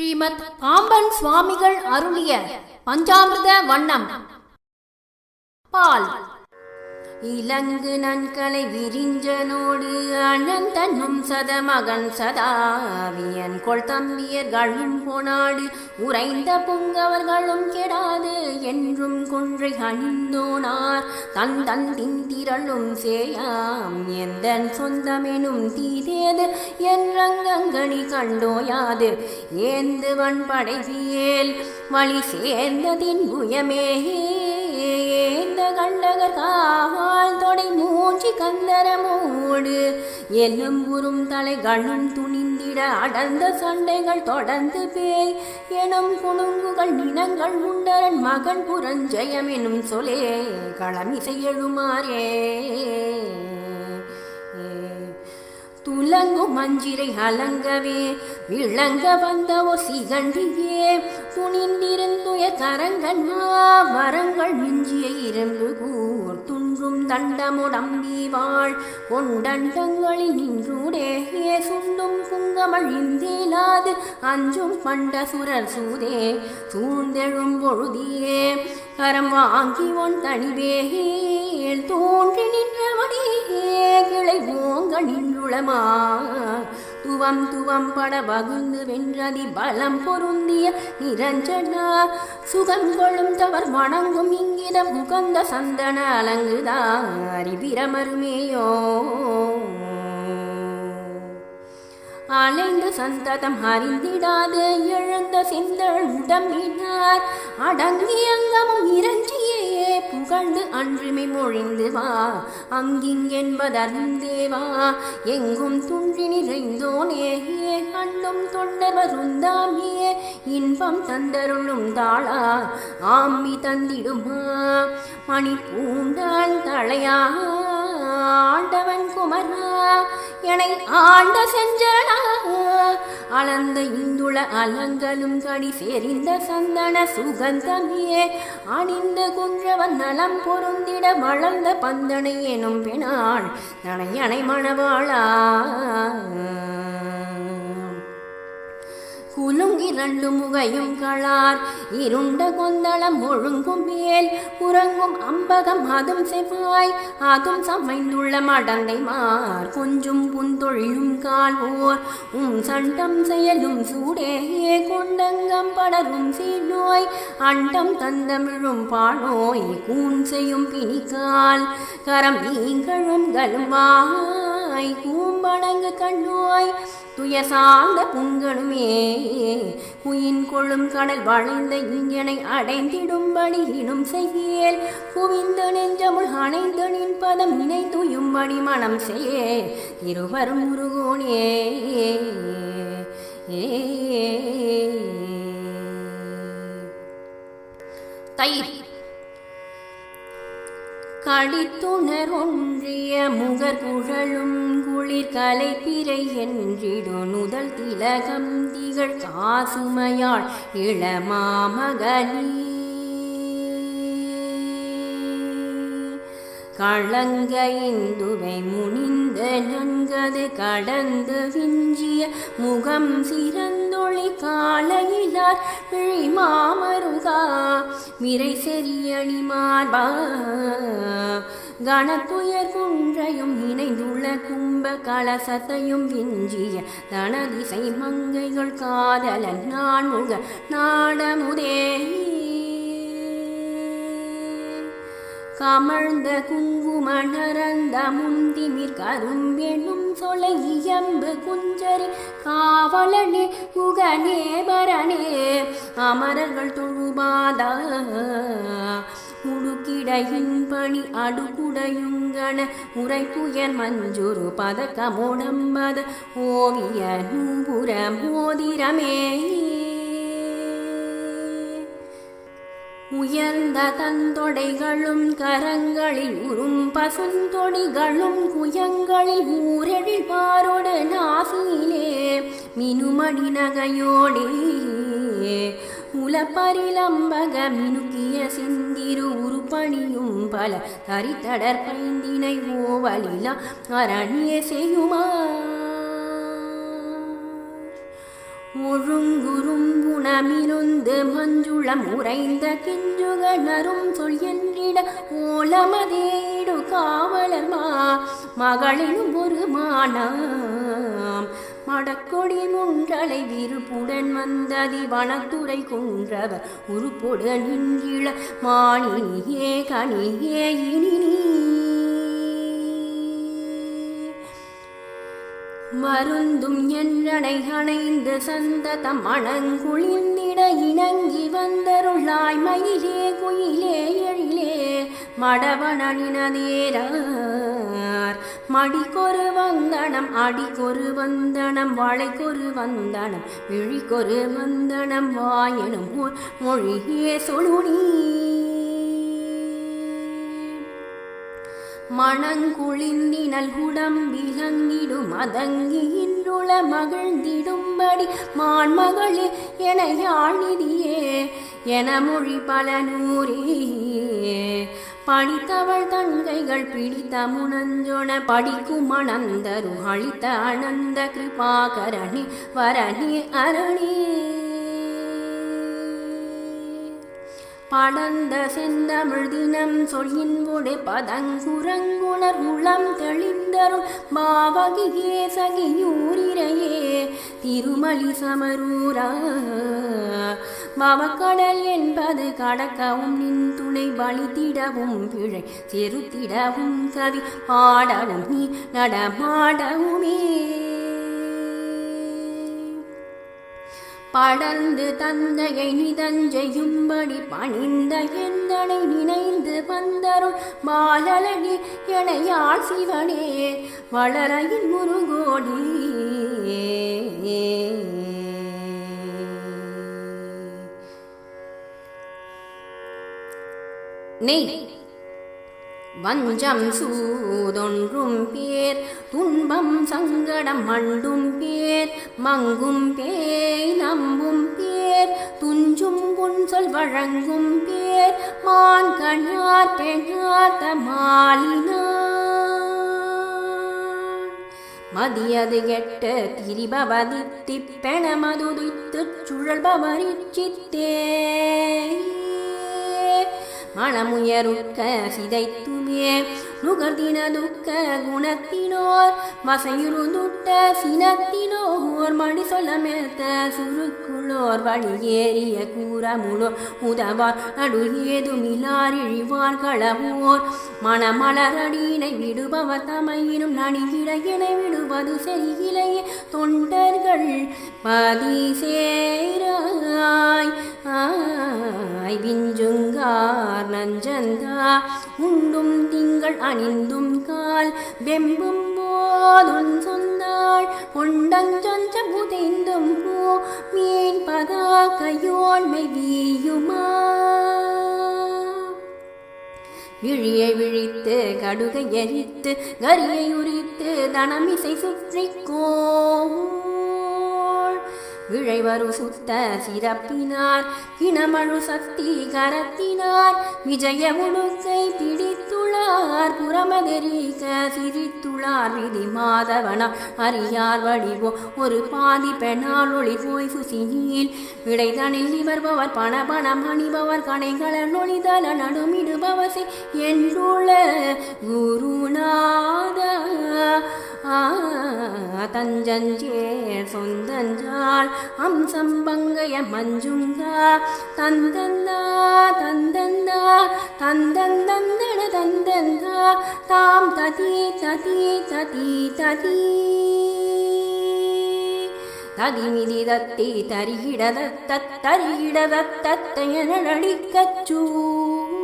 ஸ்ரீமத் பாம்பன் சுவாமிகள் அருளிய பஞ்சாமிர்த வண்ணம். பால். இலங்கு நன்கலை விரிஞ்சனோடு அண்ணன் அனந்தனும் சதமகன் சதாவியன் கொள் தம்பியர்களும் போனாடு. உறைந்த பொங்கவர்களும் கெடாது என்றும் கொன்றை அணிந்தோனார். தன் தன் திந்திரளும் சேயாம் எந்தன் சொந்தமெனும் தீதேது என்றங்கங்கணி கண்டோயாது. ஏந்து வன்படைவியேல் வழி சேர்ந்ததின் புயமே கண்டகர் காவால் தொடை மூஞ்சி கந்தரமோடு. எலும்புறும் தலைகளும் துணிந்திட அடர்ந்த சண்டைகள் தொடர்ந்து பேய். எனும் குணுங்குகள் நினங்கள் உண்டரன் மகன் புரஞ்சயம் எனும் சொலே களமிசை எழுமாறே. துலங்கும் மஞ்சிரை அலங்கவே விளங்க வந்த ஓ சிகண்டியே துணிந்திருந்துய கரங்கள் வரங்கள் மிஞ்சிய இருந்து கூர் துணி குன்றும் தண்டமுடம்பி வாழ். கொண்டண்டங்களில் நின்றூடே சுண்டும் புங்கமழிந்தேலாது. அஞ்சும் பண்ட சுரர் சூதே சூழ்ந்தெழும் பொழுதியே. கரம் வாங்கி ஒன் தனிவேல் தோன்றி நின்றவனே கிளை ஓங்க நின்றுளமா. துவம் துவம் பட வகுந்து வென்றதி பலம் பொருந்திய நிரஞ்சனா. சுகங்கொழும் தவர் வணங்கும் இங்கிதம் முகந்த சந்தன அலங்குதாரி பிரமருமேயோ அலைந்து சந்ததம் அறிந்திடாது. எழுந்த செந்தள் உடம்பினார். அடங்கி அங்கமும் இறஞ்சி புகழ்ந்து அன்றுமை மொழிந்து வா. அங்கிங்கென்பதறிந்தேவா எங்கும் துன்றி நிறைந்தோனே. கண்ணும் தொண்டர் வருந்தாமே. இன்பம் தந்தருளும் தாளா. ஆம்மி தந்திடுமா. மணி பூண்டான் தலையா. ஆண்டவன் குமரா. எனை ஆண்ட செஞ்சனா அளந்த இந்துள அலங்களும் கடி சேரிந்த சந்தன சுகந்தமியே அணிந்த குன்றவன் நலம் பொருந்திட வளர்ந்த பந்தனை எனும் பெணாள் நனையனை மணவாளா. குலுங்கிரண்டு முகையும் களார். இருண்ட கொந்தளம் ஒழுங்கும் மேல் உறங்கும் அம்பகம் அதும் செவ்வாய். அதும் சமைந்துள்ள மடந்தை மார் கொஞ்சும் புந்தொழிலும் கால்வோர் உம் சண்டம் செயலும் சூடே கொண்டங்கம் படரும் சீநோய் அண்டம் தந்தமிழும் பாழோய் கூன் செய்யும் பிணிக்கால். கரம் நீங்களும் கலுமா கண்ணாய் கூம்படங்கு கண்ணாய் துயர் சார்ந்த புண்களுமே. குயின் கொள்ளும் கடல் வளைந்த இங்கனை அடைந்திடும்படி இனும் செய்யேல் குவிந்த நெஞ்சமுள் அணைந்த நின் பதம் நினைத்துயும்படி மனம் செய்ய. இருவரும் முருகோனே தயிர். களித்துணரொன்றிய முகர்குழலும் குளிர் கலை என்றிடு நுதல் திலகம் திகழ் காசுமையாள் இளமாமகனி. களங்க இந்துவை முனிந்த நன்கது கடந்து விஞ்சிய முகம் சிறந்தொளி காலையிலார் விழிமாமருகா விரை செரியணி மார்பா கணத்துயர் குன்றையும் இணைந்துள்ள கும்ப கலசத்தையும் விஞ்சிய தனதிசை மங்கைகள் காதலன் நான் முக நாடமுதே கமழ்ந்த குங்குமணரந்த முந்திமிர் கரும்பெனும் சொலை இயம்பு குஞ்சரி காவலனே குகனே பரனே அமரர்கள் தொழுபாத? முழுக்கிடையின் பணி அடுக்குடையுங்கன உரைப்புயர் மஞ்சுரு பதக்கமுடம்பத ஓவிய நூபுர மோதிரமே உயர்ந்த தந்தொடைகளும் கரங்களில் உறும் பசுந்தொடிகளும் குயங்களில் ஊரெழில் பாரோடு நாசியிலே மினுமடி நகையோடே உலப்பரிலம்பக மினுக்கிய சிந்திரு உருப்பணியும் பல தரித்தடர் பைந்தினை ஓவலிலா அரணிய செய்யுமா? ஒழுங்குறும் குணமிருந்து மஞ்சுளம் உறைந்த கிஞ்சுகணரும் சொல் என்றிட ஓலமதேடு காவலர் மா மகளினும் ஒரு மானாம் மடக்கொடி முன்றலை விருப்புடன் வந்ததி வனத்துறை குன்றவர் உருப்புடன் நின்றிழ மாணியே கனியே இனி மருந்தும் என்றனை அணைந்து சந்ததம் மணங்குளிர்ந்திட இணங்கி வந்தருளாய் மயிலே குயிலே எழிலே. மடவனினதேரார் மடிக்கொரு வந்தனம் அடிக்கொரு வந்தனம் வளைக்கொரு வந்தனம் விழிக்கொரு வந்தனம் வாயனும் மொழியே சொலுனீ மணங்குளிந்தினல் குடம்பிலங்கிடும் அதங்கி இன்றுள மகிழ்ந்திடும்படி மான்மகளே என யாழ்நிதியே என மொழி பல நூறே படித்தவள் தங்கைகள் பிடித்த முனஞ்சொன படிக்கும் அனந்தரு அழித்த அனந்த கிருபாகரணி வரணி அரணி. படர்ந்த செந்தமிழ் தினம் சொல்லின்புடு பதங்குரங்குணர் உளம் தெளிந்தரும் பாவகியே சகியூரிரையே திருமலி சமரூரா. பவக்கடல் என்பது கடக்கவும் நின் துணை வழித்திடவும் பிழை செருத்திடவும் கவி பாடவும் நீ நடமாடவுமே. படர்ந்து தந்தையை நிதஞ்செய்யும்படி பணிந்த எந்தனை நினைந்து வந்தருள் மாலழகி எனையாள் சிவனே வளரையின் முருகோடி. நெய். வஞ்சம் சூதொன்றும் பேர் துன்பம் சங்கடம் மண்டும் பேர் மங்கும் பேய் நம்பும் பேர் துஞ்சும் புன்சொல் வழங்கும் பேர் மான் கண்ணார் பெண்ணார்த்த மாலினான் மதியது கெட்ட திரிபவதித்தி பெணமதுதித்துச் சுழல்பவரிச்சித்தே மனமுயருக்க சிதைத்துமே நுகர்தின துக்க குணத்தினோர் மசையுருந்துட்ட சினத்தினோர் மணி சொல்ல மேத்த சுருக்குளோர் வழியேறிய கூறமுளோர் உதவார் நடு ஏதுமில்லார் இழிவார் களவோர் மணமலரடியினை விடுபவர் தமையினும் நணிகிட விடுவது செய்கிலையே தொண்டர்கள் பதி சேராய் விஞ்சுங்கார் நஞ்சந்தா உண்டும் திங்கள் அணிந்தும் கால் வெம்பும் போதுன் சொன்னாள். கொண்டஞ்சொஞ்ச புதைந்தும் போ மீன் பதா கையோன்மை வீயுமா? விழியை விழித்து கடுகை எரித்து கரியை உரித்து தனமிசை சுற்றிக்கோள் விழைவரு சுத்த சிறப்பினார் இனமழு சக்தி கரத்தினார் விஜய முழுக்கை பிடித்து அறியார் புறமதெரிக்க சிரித்துளார் விதி மாதவனா. அறியார் வடிவோ ஒரு பாதி பெண்ணால் ஒளி போய் சுசினியில் விடைதனில் இவர்பவர் பண பணம் அணிபவர் கணைகள நொழிதல நடுமிடுபவசை என்றுள்ள குருநாதா தஞ்சஞ்சேர் சொந்தஞ்சால் அம்சம் பங்கைய மஞ்சுங்கா தந்தந்தா தந்தந்தா தந்தந்தந்தன தந்தந்தா தாம் ததி ததி ததி ததி. ததிமிதி தத்தி தரிகிட தரிகிடதத்த தரிகிடதத்தையனடிக்கச்சூ தனி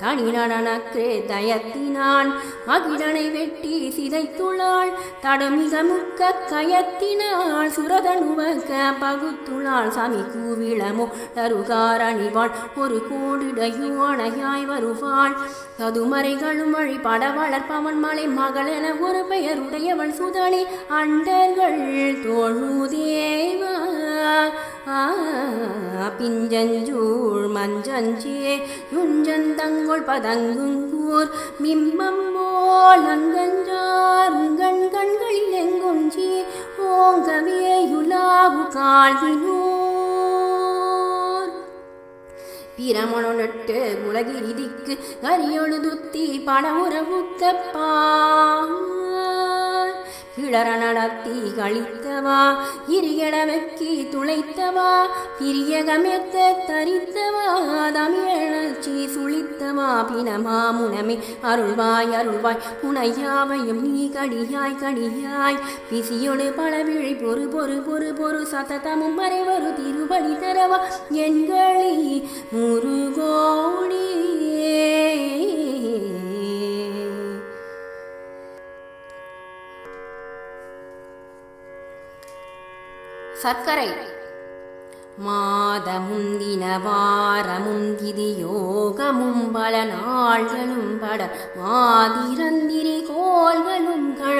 நடனக்கு தயத்தினான். மகிழனை வெட்டி சிதைத்துளாள் தடமிகமுக்க கயத்தினாள். சுரதனுவக்க பகுத்துளாள் சமி கூவிளமோ தருகாரணிவாள் ஒரு கோடிடையோ அணையாய் வருவாள். கதுமறைகளும் வழிபட வளர்ப்பவன் மலை மகள் என ஒரு பெயருடையவள். சுதனி அண்டர்கள் தோழு தேவா பிஞ்சஞ்சூழ் மஞ்சஞ்சே யுஞ்சந்தங்கோள் பதங்குங்கூர் மிம்மம் போல் அங்கஞ்சார் உங்கண் கண்களில் எங்குஞ்சி ஓங்கவியுலாவு காழ்வினோர் பிரமணொட்டு உலகிரிதிக்கு கரியொழுதுத்தி படமுறவுக்கப்பா கிளற நடத்தி கழித்தவா இரியட வெக்கி துளைத்தவா பிரியகமெத்த தரித்தவா தமிழச்சி சுழித்தவா பினமா முனமே அருள்வாய் அருள்வாய் உனையாவையும் நீ கடியாய் கடியாய். பிசியொடு பளவிழி பொறு பொறு பொறு பொறு சததமும் மறைவரு திருபடி தரவா எண்களி முருகோடியே சர்க்கரை. மாதமுந்தின வாரமுந்திதி யோகமும் பல நாள்களும் பட மாதிரந்திரி கோள்களும் கழ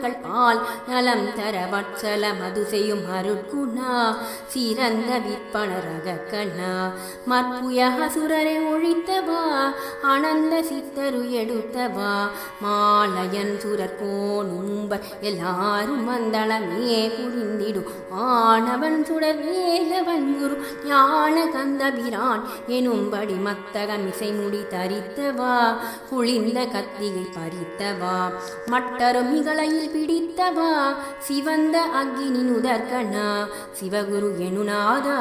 ஏனும் பால் நலம் தர வட்சல மது செய்யும் அருட்குணா. சிறந்த விற்பனரக கண்ணா. மற்புயக சுரரை ஒழித்தவா? ஆனந்த சித்தரு எடுத்தவா? மாலயன் சுரர் கோணும்ப எல்லாரும் மந்தளமே புரிந்திடும் ஆனவன் சுடர் வேலவன் குரு. ஞான கந்தபிரான் எனும்படி மத்தகம் இசை முடி தரித்தவா? குளிர்ந்த கத்தியை பறித்தவா? மட்டரும் இகளையில் பிடித்தவா? சிவந்த அக்னி நுதற்கண்ணா? சிவகுரு எனுநாதா?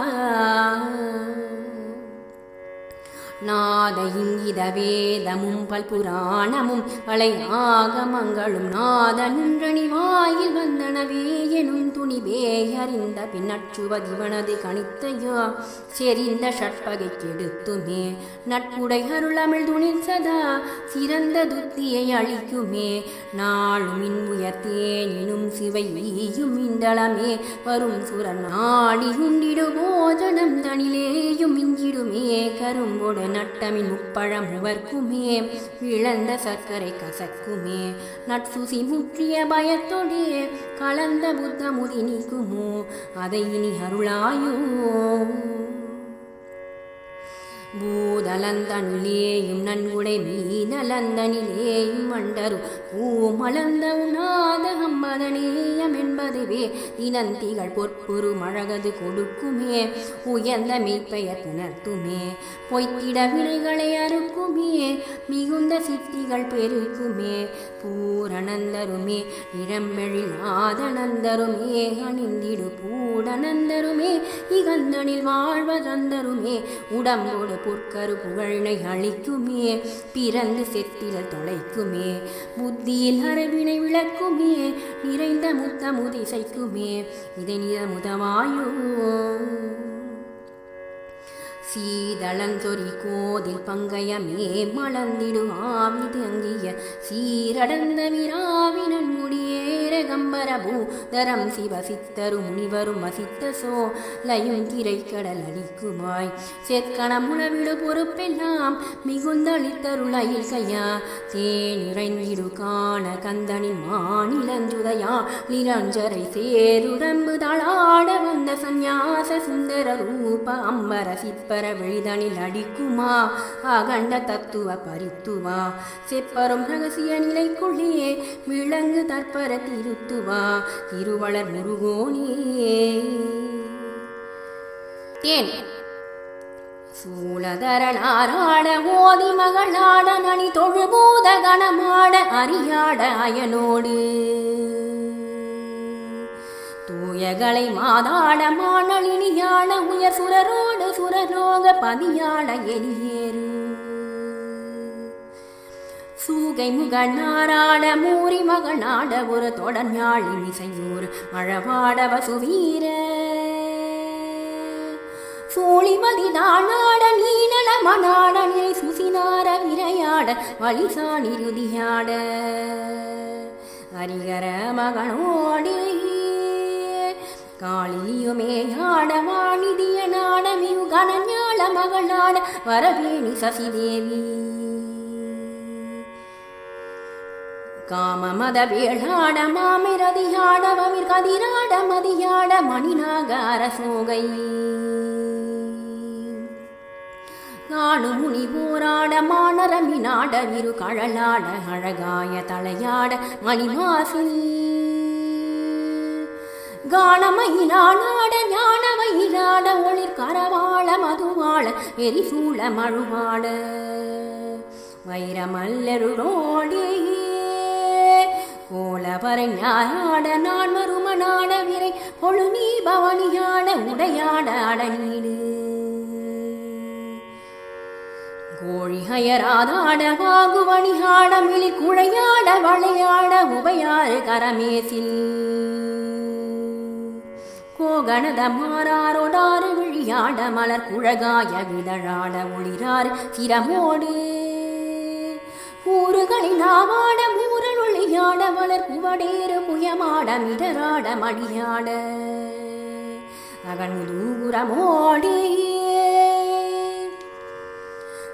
நாத இங்கித வேதமும் பல்புராணமும் பலை ஆகமங்களும் நாதனின்றணி வாயில் வந்தனவே எனும் துணிவேயறிந்த பின்னச்சுவதிவனது கணித்தையோ? செறிந்த ஷட்பகை கெடுத்துமே நட்புடை அருளமிழ் துணில் சதா சிறந்த துத்தியை அழிக்குமே. நாளும் இன்முயர்த்தேனினும் சிவை ஈயும் இந்தளமே வரும் சுர நாடி உண்டிடு போஜனம் தனிலேயும் இஞ்சிடுமே கரும்போடு நட்டமின் முப்பழம் உவர்க்குமே. இழந்த சர்க்கரை கசக்குமே. நட்சுசி முற்றிய பயத்தொடே கலந்த புத்த இனிக்குமோ அதை இனி அருளாயோ பூதலந்தனிலேயும் நன்குடை மீனலந்தனிலேயும் மண்டரு பூமலந்த உணாத அம்பதனேயம் என்பதுவே தினந்திகள் பொற்பொரு மழகது கொடுக்குமே. உயர்ந்த மெய்ப்பெயர் புணர்த்துமே பொய்த்திட வினைகளை அறுக்குமே. மிகுந்த சித்திகள் பெருக்குமே. பூரணந்தருமே இளம்பெழில் ஆதனந்தருமே அணிந்திடு பூடனந்தருமே இகந்தனில் வாழ்வதந்தருமே உடம்போடு பொற்கரு புகழினை அழிக்குமே பிறந்து செத்தில தொலைக்குமே. புத்தியில் அரவினை விளக்குமே நிறைந்த முத்த முதிசைக்குமே இதை நிறமுதவாயோ சீதளஞ்சொரி கோதில் பங்கயமே மலர்ந்திடு ஆவி அங்கிய சீரடந்த விராவினன் முடியே. திகம்பரபூதரம் பூதரம் முனிவரும் வசித்த சோலையும் திரைக்கடல் கடல் அடிக்குமாய் செற்கணமுளவிடு பொறுப்பெல்லாம் மிகுந்தளித்தருளையில் கையா? தேனிறைந்திடு காண கந்தனின் மாநிலஞ்சுதையா நிரஞ்சரை சேருடம்பு தளாட வந்த சந்நியாச சுந்தர ரூப அம்பர சிப்பர வெளிதனில் அடிக்குமா? அகண்ட தத்துவ பரித்துவா செப்பரும் ரகசிய நிலைக்குள்ளே விளங்கு தற்பர திரு திருத்துவா திருவளர் முருகோனே. தேன் சூழதரளாராட ஓதி மகளாட நனி தொழுபூத கணமாட அறியாட அயனோடு தூயகளை மாதாட மானளினியாட உயர் சுரரோடு சுரரோக பதியாட எரியேறு சூகை முகநாராட மூரி மகனாட ஒரு தொடர்ஞாழி இசையூர் மழவாட வசுவீர. சூழிமதி தானாட நீனல மனாட நிறை சுசினார விரையாட வழிசாணி ருதியாட. ஹரிகர மகனோடு காளியுமேயாட வாணிதிய நாடமியு கனஞாள மகளாட வரவேணி சசிதேவி. காமமத வேளாட மாமிரதியாடவமிர் கதிராட மதியாட மணிநாகார சோகை நாடு முனி போராட மானரமி நாட விரு கழலாட அழகாய தலையாட மணிவாசி காணமயிலாட ஞானமயிலாட ஒளிர் கரவாள மதுவாள எரிசூள மழுவாட வைரமல்லருடோடே கோலவரை ஞானாட நான் மருமனாட விரை பொழு நீ பவனியாட உடையாட அடநீடு. கோழிகயராதாட வாகுவணியாட மிளி குழையாட வளையாட உபயாறு கரமேசில். கோகணத மாறாரோடாறு விழியாட மலர் குழகாய விதழாட ஒளிராறு சிரமோடு. ஊறுகளில் ஆவாட மூரல் மலர் குவடேறு புயமாட மிடராட மடியாட அகன் தூரமோடே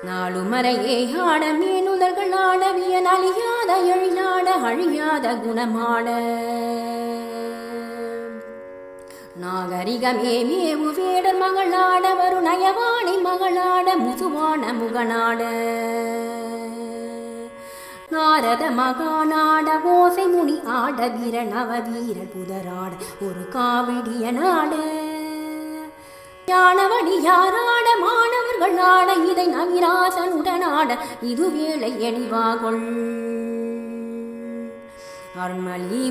நாளுமறையே ஆட மீனுதர்கள் ஆடவிய அழியாத எழிலாட அழியாத குணமாட. நாகரிகமே மேவு வேடர் மகளாட வருணயவாணி மகளாட முசுவான முகனாட. நாரத மகாநாட ஓசை முனி ஆட வீர நவ வீர புதராட ஒரு காவிடிய நாட. ஞானவடி யாராட மாணவர்கள் ஆட இதை நவிராசன் உடனாட இது வேலை எணிவாகொள் அருள்மலி